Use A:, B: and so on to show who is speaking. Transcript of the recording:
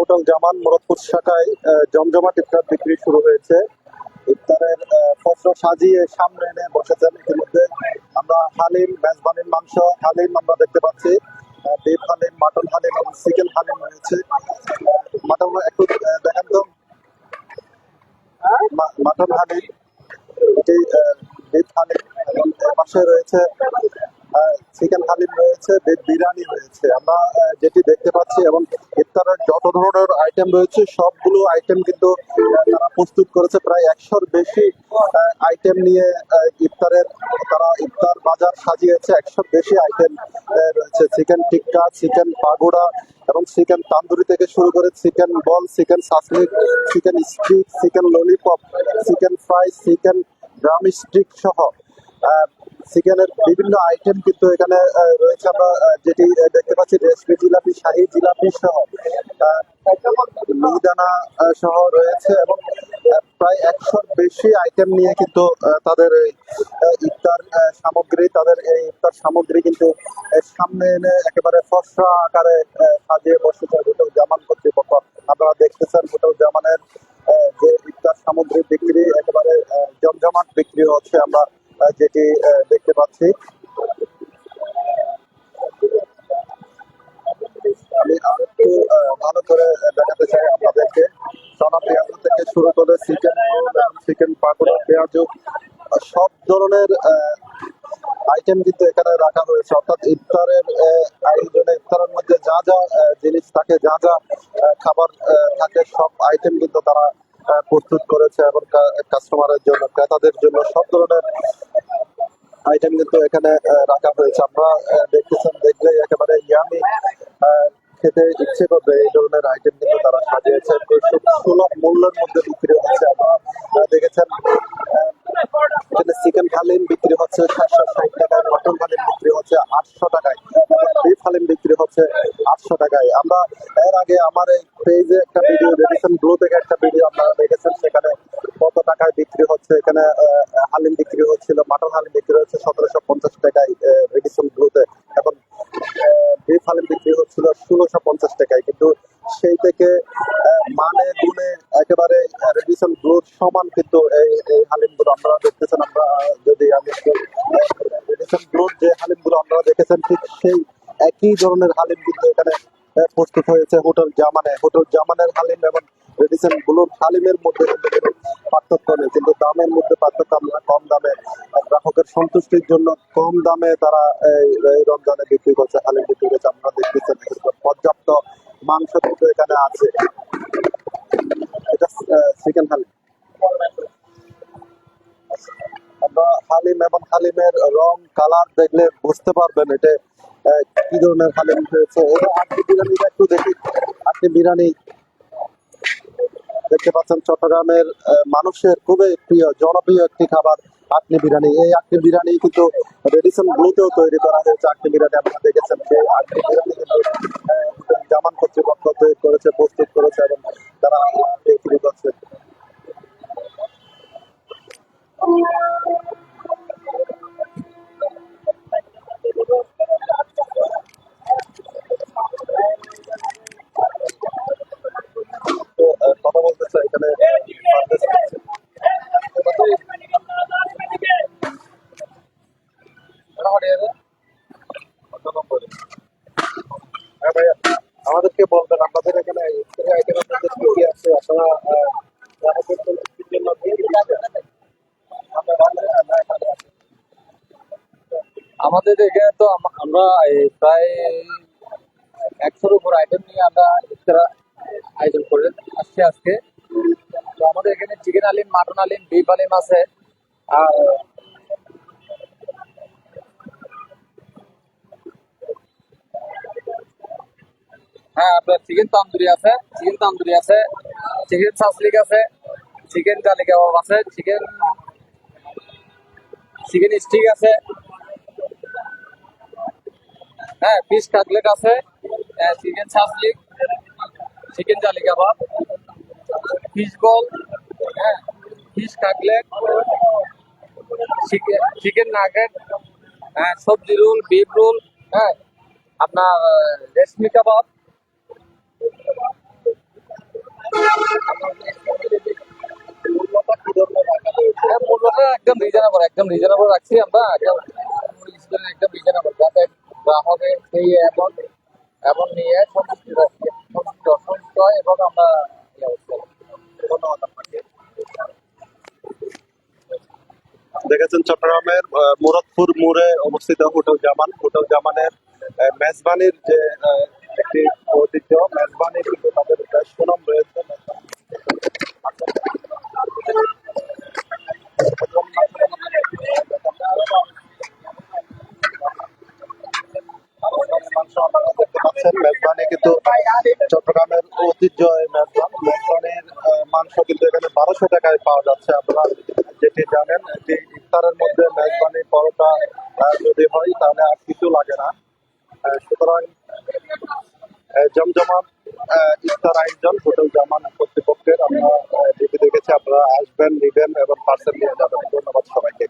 A: Hotel জামান মুরাদপুর শাখায় জমজমাট ইফতার বিক্রি শুরু হয়েছে। ইফতারের পত্র সাজিয়ে সামনে এনে বসেছেন ইতিমধ্যে। আমরা হালিম, মেজবানির মাংস, হালিম আমরা দেখতে পাচ্ছি। বিফ হালিম মাটন হালিম এবং চিকেন হালিম রয়েছে। মাটন একটু দেখান তো। মাটন হালিম, এটি হালিম এবং পাশে রয়েছে চিকেন হালিম রয়েছে বিরিয়ানি রয়েছে। আমরা যেটি দেখতে পাচ্ছি এবং যত ধরনের আইটেম রয়েছে, সবগুলো আইটেম কিন্তু তারা প্রস্তুত করেছে। প্রায় একশোর বেশি আইটেম নিয়ে ইফতারের, তারা ইফতার বাজার সাজিয়েছে। একশোর বেশি আইটেম রয়েছে। চিকেন টিক্কা, চিকেন পাগোড়া এবং চিকেন তান্দুরি থেকে শুরু করে chicken ball, chicken shashlik chicken stick, chicken lollipop chicken fry chicken drumstick সহ চিকেনের বিভিন্ন আইটেম কিন্তু এখানে রয়েছে। আমরা যেটি দেখতে পাচ্ছি রেশমি জিলাপি, শাহি জিলাপি সহ মিহিদানা সহ রয়েছে এবং প্রায় একশোর বেশি আইটেম নিয়ে কিন্তু তাদের এই ইফতার সামগ্রী, তাদের এই ইফতার সামগ্রী কিন্তু সামনে এনে একেবারে ফসা আকারে সাজিয়ে বসেছে হোটেল জামান কর্তৃপক্ষ। আপনারা দেখতেছেন হোটেল জামানের যে ইফতার সামগ্রী বিক্রি, একেবারে জমজমাট বিক্রি হচ্ছে। আমরা যেটি দেখতে পাচ্ছি, আমি আর একটু ভালো করে দেখাতে চাই আপনাদেরকে। সানা পেঁয়াজু থেকে শুরু করে চিকেন চিকেন পাকোড়া পেঁয়াজু সব ধরনের আইটেম কিন্তু এখানে রাখা হয়েছে। অর্থাৎ ইফতারের আয়োজনে, ইফতারের মধ্যে যা যা জিনিস থাকে, যা যা খাবার থাকে, সব আইটেম কিন্তু তারা প্রস্তুত করেছে এবং কাস্টমারের জন্য ক্রেতাদের জন্য সব ধরনের আইটেম কিন্তু এখানে রাখা হয়েছে। আমরা দেখতেছেন দেখলে একেবারে ইয়ামি খেতে ইচ্ছে করবে এই ধরনের আইটেম কিন্তু তারা সাজিয়েছে। সুলভ মূল্যের মধ্যে বিক্রি হচ্ছে। আহ, দেখেছেন এখানে চিকেন হালিম বিক্রি হচ্ছে সাতশো ষাট টাকায় মটন হালিম বিক্রি হচ্ছে আটশো টাকায় বিফ হালিম বিক্রি হচ্ছে আটশো টাকায়। আমরা এর আগে আমার এই পেজে একটা ভিডিও রেডিসন ব্লু থেকে একটা ভিডিও আপনারা দেখেছেন, সেখানে কত টাকায় বিক্রি হচ্ছে, এখানে হালিম বিক্রি হচ্ছিল, মাটন হালিম বিক্রি হচ্ছে, সতেরোশো পঞ্চাশ টাকায় রেডিসন ব্লুতে এখন বিফ হালিম বিক্রি হচ্ছিল ষোলোশো পঞ্চাশ টাকায়, কিন্তু সেই থেকে মানে গুণে একেবারে রেডিসন ব্লুর সমান কিন্তু এই এই হালিমগুলো আপনারা দেখতেছেন, আমরা, যদি আমি রেডিসন ব্লুর যে হালিমগুলো আপনারা দেখেছেন, ঠিক সেই একই ধরনের হালিম কিন্তু এখানে প্রস্তুত হয়েছে হোটেল জামানে। হোটেল জামানের হালিম এবং ব্লুর হালিমের মধ্যে পার্থক্য নেই, কিন্তু দামের মধ্যে পার্থক্য আমরা কম দামে গ্রাহকের সন্তুষ্টির জন্য কম দামে তারা এই রমজানে বিক্রি করছে, হালিম বিক্রি দেখতেছেন পর্যাপ্ত মাংস কিন্তু এখানে আছে। এটা চিকেন হালিম। আমরা হালিম এবং হালিমের রং কালার দেখলে বুঝতে পারবেন এটা কি ধরনের হালিম হয়েছে? এটা আপনি বিরিয়ানিটা একটু দেখি। আপনি বিরিয়ানি দেখতে পাচ্ছেন চট্টগ্রামের মানুষের খুবই প্রিয়, জনপ্রিয় একটি খাবার আকনি বিরিয়ানি। এই আকনি বিরিয়ানি কিন্তু রেডিসন ব্লুতেও তৈরি করা হয়েছে আকনি বিরিয়ানি। আপনারা দেখেছেন যে আকনি বিরিয়ানি কিন্তু জামান কর্তৃপক্ষ তৈরি করেছে, প্রস্তুত করেছে এবং তারা বিক্রি করছে।
B: একশোর উপর আইটেম নিয়ে আমরা ইফতারা আয়োজন করে আসছি আজকে। তো আমাদের এখানে chicken haleem, mutton haleem beef haleem আছে। আর হ্যাঁ আপনার চিকেন তান্দুরি আছে চিকেন তান্দুরি আছে চিকেন সাসলিক আছে চিকেন কালি কাবাব আছে চিকেন চিকেন স্টিক আছে। হ্যাঁ ফিশ কাটলেট আছে chicken shashlik chicken jali kebab fish বল হ্যাঁ ফিশ কাটলেট চিকেন নাগেট হ্যাঁ সবজি রোল বিফ রোল হ্যাঁ আপনার রেশমি কাবাব। হ্যাঁ, একদম রিজনেবল একদম রিজনেবল রাখছি আমরা একদম একদম রিজনেবল সেই এমন এমন নিয়ে রাখি সন্তুষ্ট এবং আমরা
A: দেখেছেন চট্টগ্রামের মুরাদপুর মোড়ে অবস্থিত হোটেল জামান হোটেল জামানের মেজবানির যে একটি ঐতিহ্য মেজবানির কিন্তু তাদের সুনাম রয়েছে। কিন্তু চট্টগ্রামের ঐতিহ্য মেজবান মাংস কিন্তু এখানে বারোশো টাকায় পাওয়া যাচ্ছে আপনারা যেটি জানেন যে ইফতারের মধ্যে মেজবানি পরোটা যদি হয় তাহলে আর কিছু লাগে না। সুতরাং জমজমাট ইফতার আয়োজন, হোটেল জামান কর্তৃপক্ষের আমরা টিভি দেখেছি, আপনারা আসবেন, নিবেন এবং পার্সেল নিয়ে যাবেন। ধন্যবাদ সবাইকে।